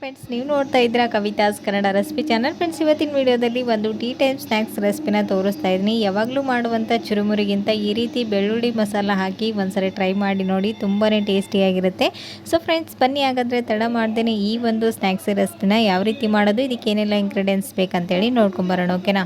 Friends, ನೀವು ನೋಡ್ತಾ ಇದ್ದೀರಾ Kavita's Kannada recipe channel. Friends, ಇವತ್ತಿನ ವಿಡಿಯೋದಲ್ಲಿ ಒಂದು ಟೀ ಟೈಮ್ ಸ್ನ್ಯಾಕ್ಸ್ ರೆಸಿಪಿನ ತೋರಿಸ್ತಾ ಇದ್ದೀನಿ. ಯಾವಾಗಲೂ ಮಾಡುವಂಥ ಚುರುಮುರಿಗಿಂತ ಈ ರೀತಿ ಬೆಳ್ಳುಳ್ಳಿ ಮಸಾಲ ಹಾಕಿ ಒಂದ್ಸರಿ ಟ್ರೈ ಮಾಡಿ ನೋಡಿ ತುಂಬಾ ಟೇಸ್ಟಿಯಾಗಿರುತ್ತೆ ಸೊ ಫ್ರೆಂಡ್ಸ್ ಬನ್ನಿ, ಹಾಗಾದರೆ ತಡ ಮಾಡ್ದೇನೆ ಈ ಒಂದು ಸ್ನ್ಯಾಕ್ಸ್ ರೆಸಿಪಿನ ಯಾವ ರೀತಿ ಮಾಡೋದು, ಇದಕ್ಕೆ ಏನೆಲ್ಲ ಇಂಗ್ರೀಡಿಯೆಂಟ್ಸ್ ಬೇಕಂತೇಳಿ ನೋಡ್ಕೊಂಬರೋಣ ಓಕೆನಾ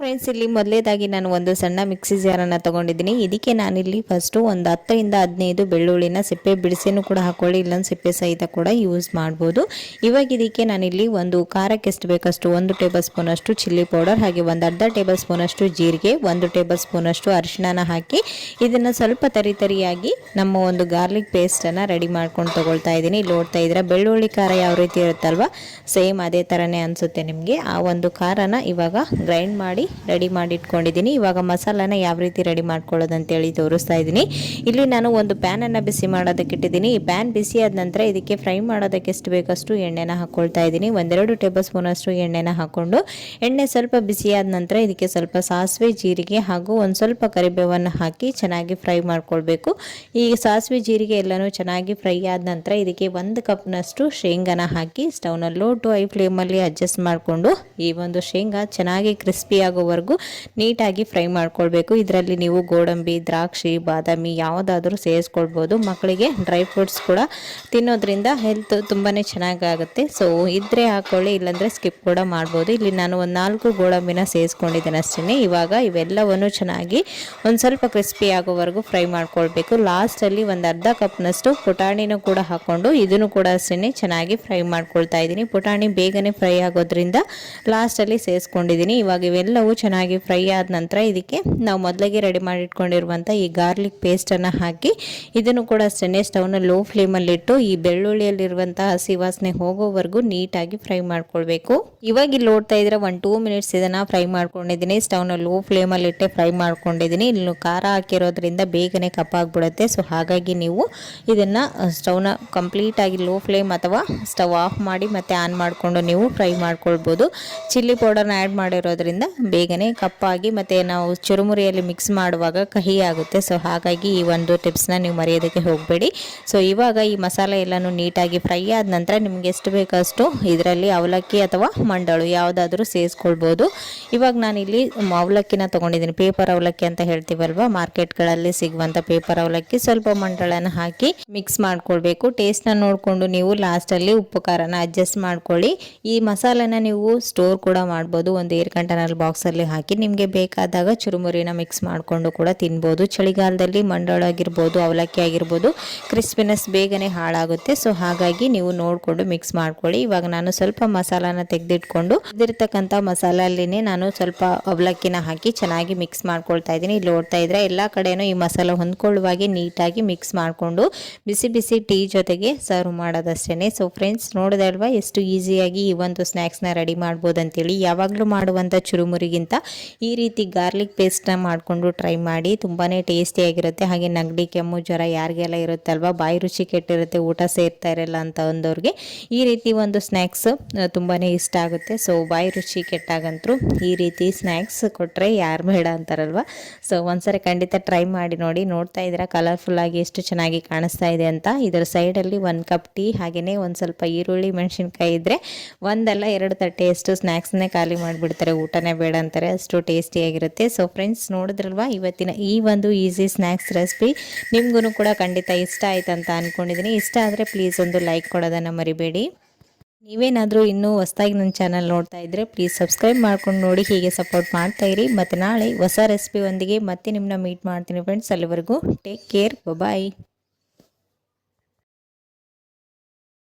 ಫ್ರೆಂಡ್ಸ್ ಇಲ್ಲಿ ಮೊದಲೇದಾಗಿ ನಾನು ಒಂದು ಸಣ್ಣ ಮಿಕ್ಸಿ ಜಾರನ್ನು ತೊಗೊಂಡಿದ್ದೀನಿ. ಇದಕ್ಕೆ ನಾನಿಲ್ಲಿ ಫಸ್ಟು ಒಂದು ಹತ್ತರಿಂದ ಹದಿನೈದು ಬೆಳ್ಳುಳ್ಳಿನ ಸಿಪ್ಪೆ ಬಿಡಿಸಿನೂ ಕೂಡ ಹಾಕೊಳ್ಳಿ. ಇಲ್ಲೊಂದು ಸಿಪ್ಪೆ ಸಹಿತ ಕೂಡ ಯೂಸ್ ಮಾಡ್ಬೋದು. ಇವಾಗ ಇದಕ್ಕೆ ನಾನಿಲ್ಲಿ ಒಂದು ಖಾರಕ್ಕೆ ಎಷ್ಟು ಬೇಕಷ್ಟು ಒಂದು ಟೇಬಲ್ ಸ್ಪೂನಷ್ಟು ಚಿಲ್ಲಿ ಪೌಡರ್ ಹಾಗೆ ಒಂದು ಅರ್ಧ ಟೇಬಲ್ ಸ್ಪೂನಷ್ಟು ಜೀರಿಗೆ, ಒಂದು ಟೇಬಲ್ ಸ್ಪೂನಷ್ಟು ಅರಿಶಿಣನ ಹಾಕಿ ಇದನ್ನು ಸ್ವಲ್ಪ ತರಿ ತರಿಯಾಗಿ ನಮ್ಮ ಒಂದು ಗಾರ್ಲಿಕ್ ಪೇಸ್ಟನ್ನು ರೆಡಿ ಮಾಡ್ಕೊಂಡು ತೊಗೊಳ್ತಾ ಇದ್ದೀನಿ. ಇಲ್ಲಿ ನೋಡ್ತಾ ಇದ್ದೀರಾ, ಬೆಳ್ಳುಳ್ಳಿ ಖಾರ ಯಾವ ರೀತಿ ಇರುತ್ತಲ್ವ? ಸೇಮ್ ಅದೇ ಥರನೇ ಅನಿಸುತ್ತೆ ನಿಮಗೆ. ಆ ಒಂದು ಖಾರನ ಇವಾಗ ಗ್ರೈಂಡ್ ಮಾಡಿ ರೆಡಿ ಮಾಡಿ ಇಟ್ಕೊಂಡಿದ್ದೀನಿ ಇವಾಗ ಮಸಾಲಾನ ಯಾವ ರೀತಿ ರೆಡಿ ಮಾಡ್ಕೊಳ್ಳೋದು ಅಂತೇಳಿ ತೋರಿಸ್ತಾ ಇದ್ದೀನಿ. ಇಲ್ಲಿ ನಾನು ಒಂದು ಪ್ಯಾನನ್ನು ಬಿಸಿ ಮಾಡೋದಕ್ಕೆ ಇಟ್ಟಿದ್ದೀನಿ. ಈ ಪ್ಯಾನ್ ಬಿಸಿ ಆದ ನಂತರ ಇದಕ್ಕೆ ಫ್ರೈ ಮಾಡೋದಕ್ಕೆ ಎಷ್ಟು ಬೇಕಷ್ಟು ಎಣ್ಣೆನ ಹಾಕ್ಕೊಳ್ತಾ ಇದ್ದೀನಿ. ಒಂದೆರಡು ಟೇಬಲ್ ಸ್ಪೂನಷ್ಟು ಎಣ್ಣೆನ ಹಾಕ್ಕೊಂಡು, ಎಣ್ಣೆ ಸ್ವಲ್ಪ ಬಿಸಿ ಆದ ನಂತರ ಇದಕ್ಕೆ ಸ್ವಲ್ಪ ಸಾಸಿವೆ, ಜೀರಿಗೆ ಹಾಗೂ ಒಂದು ಸ್ವಲ್ಪ ಕರಿಬೇವನ್ನು ಹಾಕಿ ಚೆನ್ನಾಗಿ ಫ್ರೈ ಮಾಡ್ಕೊಳ್ಬೇಕು. ಈ ಸಾಸಿವೆ, ಜೀರಿಗೆ ಎಲ್ಲನೂ ಚೆನ್ನಾಗಿ ಫ್ರೈ ಆದ ನಂತರ ಇದಕ್ಕೆ ಒಂದು ಕಪ್ನಷ್ಟು ಶೇಂಗಾನ ಹಾಕಿ, ಸ್ಟವ್ನ ಲೋ ಟು ಐ ಫ್ಲೇಮಲ್ಲಿ ಅಡ್ಜಸ್ಟ್ ಮಾಡಿಕೊಂಡು ಈ ಒಂದು ಶೇಂಗಾ ಚೆನ್ನಾಗಿ ಕ್ರಿಸ್ಪಿ ಆಗೋವರೆಗೂ ನೀಟಾಗಿ ಫ್ರೈ ಮಾಡ್ಕೊಳ್ಬೇಕು. ಇದರಲ್ಲಿ ನೀವು ಗೋಡಂಬಿ, ದ್ರಾಕ್ಷಿ, ಬಾದಾಮಿ ಯಾವುದಾದ್ರೂ ಸೇರಿಸ್ಕೊಳ್ಬೋದು. ಮಕ್ಕಳಿಗೆ ಡ್ರೈ ಫ್ರೂಟ್ಸ್ ಕೂಡ ತಿನ್ನೋದ್ರಿಂದ ಹೆಲ್ತ್ ತುಂಬಾ ಚೆನ್ನಾಗಾಗುತ್ತೆ. ಸೊ, ಇದ್ರೆ ಹಾಕೊಳ್ಳಿ, ಇಲ್ಲಾಂದರೆ ಸ್ಕಿಪ್ ಕೂಡ ಮಾಡ್ಬೋದು. ಇಲ್ಲಿ ನಾನು ಒಂದು ನಾಲ್ಕು ಗೋಡಂಬಿನ ಸೇರಿಸ್ಕೊಂಡಿದ್ದೇನೆ ಅಷ್ಟೇ ಇವಾಗ ಇವೆಲ್ಲವನ್ನು ಚೆನ್ನಾಗಿ ಒಂದು ಸ್ವಲ್ಪ ಕ್ರಿಸ್ಪಿ ಆಗೋವರೆಗೂ ಫ್ರೈ ಮಾಡ್ಕೊಳ್ಬೇಕು. ಲಾಸ್ಟಲ್ಲಿ ಒಂದು ಅರ್ಧ ಕಪ್ನಷ್ಟು ಪುಟಾಣಿನೂ ಕೂಡ ಹಾಕ್ಕೊಂಡು ಇದನ್ನು ಕೂಡ ಅಷ್ಟೇ ಚೆನ್ನಾಗಿ ಫ್ರೈ ಮಾಡ್ಕೊಳ್ತಾ ಇದ್ದೀನಿ. ಪುಟಾಣಿ ಬೇಗನೆ ಫ್ರೈ ಆಗೋದ್ರಿಂದ ಲಾಸ್ಟಲ್ಲಿ ಸೇರಿಸ್ಕೊಂಡಿದ್ದೀನಿ. ಇವಾಗ ಇವೆಲ್ಲವೂ ಚೆನ್ನಾಗಿ ಫ್ರೈ ಆದ ನಂತರ ಇದಕ್ಕೆ ನಾವು ಮೊದಲಿಗೆ ರೆಡಿ ಮಾಡಿ ಇಟ್ಕೊಂಡಿರುವಂಥ ಈ ಗಾರ್ಲಿಕ್ ಪೇಸ್ಟನ್ನು ಹಾಕಿ ಇದನ್ನು ಕೂಡ ಅಷ್ಟೇ ಸ್ಟವ್ನ ಲೋ ಫ್ಲೇಮಲ್ಲಿಟ್ಟು ಈ ಬೆಳ್ಳುಳ್ಳಿಯಲ್ಲಿರುವಂಥ ಹಸಿ ವಾಸನೆ ಹೋಗೋವರೆಗೂ ನೀಟಾಗಿ ಫ್ರೈ ಮಾಡ್ಕೊಳ್ಬೇಕು. ಇವಾಗ ಇಲ್ಲಿ ನೋಡ್ತಾ ಇದ್ರೆ ಒಂದು ಟೂ ಮಿನಿಟ್ಸ್ ಇದನ್ನು ಫ್ರೈ ಮಾಡ್ಕೊಂಡಿದ್ದೀನಿ. ಸ್ಟವ್ನ ಲೋ ಫ್ಲೇಮಲ್ಲಿಟ್ಟೆ ಫ್ರೈ ಮಾಡ್ಕೊಂಡಿದ್ದೀನಿ. ಇಲ್ಲಿ ಖಾರ ಹಾಕಿರೋದ್ರಿಂದ ಬೇಗನೆ ಕಪ್ಪಾಗ್ಬಿಡುತ್ತೆ. ಸೊ ಹಾಗಾಗಿ ನೀವು ಇದನ್ನು ಸ್ಟವ್ನ ಕಂಪ್ಲೀಟಾಗಿ ಲೋ ಫ್ಲೇಮ್ ಅಥವಾ ಸ್ಟವ್ ಆಫ್ ಮಾಡಿ ಮತ್ತೆ ಆನ್ ಮಾಡಿಕೊಂಡು ನೀವು ಫ್ರೈ ಮಾಡ್ಕೊಳ್ಬೋದು. ಚಿಲ್ಲಿ ಪೌಡರ್ನ ಆ್ಯಡ್ ಮಾಡಿರೋದ್ರಿಂದ ಬೇಗನೆ ಕಪ್ಪಾಗಿ ಮತ್ತು ನಾವು ಚುರುಮುರಿಯಲ್ಲಿ ಮಿಕ್ಸ್ ಮಾಡುವಾಗ ಕಹಿ ಆಗುತ್ತೆ ಸೊ ಹಾಗಾಗಿ ಈ ಒಂದು ಟಿಪ್ಸ್ನ ನೀವು ಮರೆಯೋದಕ್ಕೆ ಹೋಗಬೇಡಿ. ಸೊ ಇವಾಗ ಈ ಮಸಾಲೆ ಎಲ್ಲನೂ ನೀಟಾಗಿ ಫ್ರೈ ಆದ ನಂತರ ನಿಮ್ಗೆ ಎಷ್ಟು ಬೇಕಷ್ಟು ಇದರಲ್ಲಿ ಅವಲಕ್ಕಿ ಅಥವಾ ಮಂಡಳು ಯಾವುದಾದ್ರೂ ಸೇರಿಸ್ಕೊಳ್ಬೋದು. ಇವಾಗ ನಾನಿಲ್ಲಿ ಅವಲಕ್ಕಿನ ತೊಗೊಂಡಿದ್ದೀನಿ. ಪೇಪರ್ ಅವಲಕ್ಕಿ ಅಂತ ಹೇಳ್ತೀವಲ್ವ? ಮಾರ್ಕೆಟ್ಗಳಲ್ಲಿ ಸಿಗುವಂಥ ಪೇಪರ್ ಅವಲಕ್ಕಿ ಸ್ವಲ್ಪ ಮಂಡಳನ ಹಾಕಿ ಮಿಕ್ಸ್ ಮಾಡ್ಕೊಳ್ಬೇಕು. ಟೇಸ್ಟ್ನ ನೋಡಿಕೊಂಡು ನೀವು ಲಾಸ್ಟಲ್ಲಿ ಉಪ್ಪು ಖಾರನ ಅಡ್ಜಸ್ಟ್ ಮಾಡ್ಕೊಳ್ಳಿ. ಈ ಮಸಾಲೆನ ನೀವು ಸ್ಟೋರ್ ಕೂಡ ಮಾಡ್ಬೋದು. ಒಂದು ಏರ್ ಕಂಟೈನರ್ ಬಾಕ್ಸಲ್ಲಿ ಹಾಕಿ ನಿಮಗೆ ಬೇಕಾದಾಗ ಚುರುಮುರಿನ ಮಿಕ್ಸ್ ಮಾಡಿಕೊಂಡು ಕೂಡ ತಿನ್ಬೋದು. ಚಳಿಗಾಲದಲ್ಲಿ ಮಂಡಳ ಆಗಿರ್ಬೋದು, ಅವಲಕ್ಕಿ ಆಗಿರ್ಬೋದು ಕ್ರಿಸ್ಪಿನೆಸ್ ಬೇಗನೆ ಹಾಳಾಗುತ್ತೆ. ಸೊ ಹಾಗಾಗಿ ನೀವು ನೋಡಿಕೊಂಡು ಮಿಕ್ಸ್ ಮಾಡ್ಕೊಳ್ಳಿ. ಇವಾಗ ನಾನು ಸ್ವಲ್ಪ ಮಸಾಲಾನ ತೆಗೆದಿಟ್ಕೊಂಡು ಇದಿರ್ತಕ್ಕಂಥ ಮಸಾಲಲ್ಲಿನೇ ನಾನು ಸ್ವಲ್ಪ ಅವಲಕ್ಕಿನ ಹಾಕಿ ಚೆನ್ನಾಗಿ ಮಿಕ್ಸ್ ಮಾಡ್ಕೊಳ್ತಾ ಇದ್ದೀನಿ. ಇಲ್ಲಿ ನೋಡ್ತಾ ಇದ್ರೆ ಎಲ್ಲ ಕಡೆನೂ ಈ ಮಸಾಲ ಹೊಂದ್ಕೊಳ್ಳುವಾಗೆ ನೀಟಾಗಿ ಮಿಕ್ಸ್ ಮಾಡಿಕೊಂಡು ಬಿಸಿ ಬಿಸಿ ಟೀ ಜೊತೆಗೆ ಸರ್ವ್ ಮಾಡೋದಷ್ಟೇ ಸೊ ಫ್ರೆಂಡ್ಸ್ ನೋಡಿದಲ್ವಾ ಎಷ್ಟು ಈಸಿಯಾಗಿ ಈ ಒಂದು ಸ್ನ್ಯಾಕ್ಸ್ನ ರೆಡಿ ಮಾಡ್ಬೋದು ಅಂತೇಳಿ ಯಾವಾಗಲೂ ಮಾಡುವಂಥ ಚುರುಮುರಿಗಿಂತ ಈ ರೀತಿ ಗಾರ್ಲಿಕ್ ಪೇಸ್ಟ್ನ ಮಾಡಿಕೊಂಡು ಟ್ರೈ ಮಾಡಿ ತುಂಬಾ ಟೇಸ್ಟಿಯಾಗಿರುತ್ತೆ. ಹಾಗೆ ನಗಡಿ ಕೆಮ್ಮು ಜ್ವರ ಯಾರಿಗೆಲ್ಲ ಇರುತ್ತಲ್ವ, ಬಾಯಿ ರುಚಿ ಕೆಟ್ಟಿರುತ್ತೆ, ಊಟ ಸೇರ್ತಾ ಇರಲ್ಲ ಅಂತ ಒಂದವ್ರಿಗೆ ಈ ರೀತಿ ಒಂದು ಸ್ನ್ಯಾಕ್ಸ್ ತುಂಬಾ ಇಷ್ಟ ಆಗುತ್ತೆ. ಸೊ, ಬಾಯಿ ರುಚಿ ಕೆಟ್ಟಾಗಂತರೂ ಈ ರೀತಿ ಸ್ನ್ಯಾಕ್ಸ್ ಕೊಟ್ಟರೆ ಯಾರು ಬೇಡ ಅಂತಾರಲ್ವ? ಸೊ, ಒಂದ್ಸರಿ ಖಂಡಿತ ಟ್ರೈ ಮಾಡಿ ನೋಡಿ. ನೋಡ್ತಾ ಇದ್ದೀರಾ ಕಲರ್ಫುಲ್ಲಾಗಿ ಎಷ್ಟು ಚೆನ್ನಾಗಿ ಕಾಣಿಸ್ತಾ ಇದೆ ಅಂತ. ಇದರ ಸೈಡಲ್ಲಿ ಒಂದು ಕಪ್ ಟೀ ಹಾಗೆಯೇ ಒಂದು ಸ್ವಲ್ಪ ಈರುಳ್ಳಿ, ಮೆಣಸಿನ್ಕಾಯಿ ಇದ್ದರೆ ಒಂದಲ್ಲ, ಎರಡು ತಟ್ಟೆಯಷ್ಟು ಸ್ನ್ಯಾಕ್ಸ್ನೇ ಖಾಲಿ ಮಾಡಿಬಿಡ್ತಾರೆ. ಊಟನೇ ಬೇಡ ಅಂತಾರೆ, ಅಷ್ಟು ಟೇಸ್ಟಿಯಾಗಿರುತ್ತೆ ಸೊ ಫ್ರೆಂಡ್ಸ್ ನೋಡಿದ್ರಲ್ವಾ? ಇವತ್ತಿನ ಈ ಒಂದು ಈಸಿ ಸ್ನ್ಯಾಕ್ಸ್ ರೆಸಿಪಿ ನಿಮಗೂ ಕೂಡ ಖಂಡಿತ ಇಷ್ಟ ಆಯ್ತು ಅಂತ ಅಂದ್ಕೊಂಡಿದ್ದೀನಿ ಇಷ್ಟ ಆದರೆ ಪ್ಲೀಸ್ ಒಂದು ಲೈಕ್ ಕೊಡೋದನ್ನು ಮರಿಬೇಡಿ. ನೀವೇನಾದರೂ ಇನ್ನೂ ಹೊಸದಾಗಿ ನನ್ನ ಚಾನಲ್ ನೋಡ್ತಾ ಇದ್ದರೆ ಪ್ಲೀಸ್ ಸಬ್ಸ್ಕ್ರೈಬ್ ಮಾಡ್ಕೊಂಡು ನೋಡಿ, ಹೀಗೆ ಸಪೋರ್ಟ್ ಮಾಡ್ತಾ ಇರಿ. ಮತ್ತು ನಾಳೆ ಹೊಸ ರೆಸಿಪಿ ಒಂದಿಗೆ ಮತ್ತೆ ನಿಮ್ಮನ್ನ ಮೀಟ್ ಮಾಡ್ತೀನಿ ಫ್ರೆಂಡ್ಸ್ ಅಲ್ಲಿವರೆಗೂ ಟೇಕ್ ಕೇರ್ ಬಾಯ್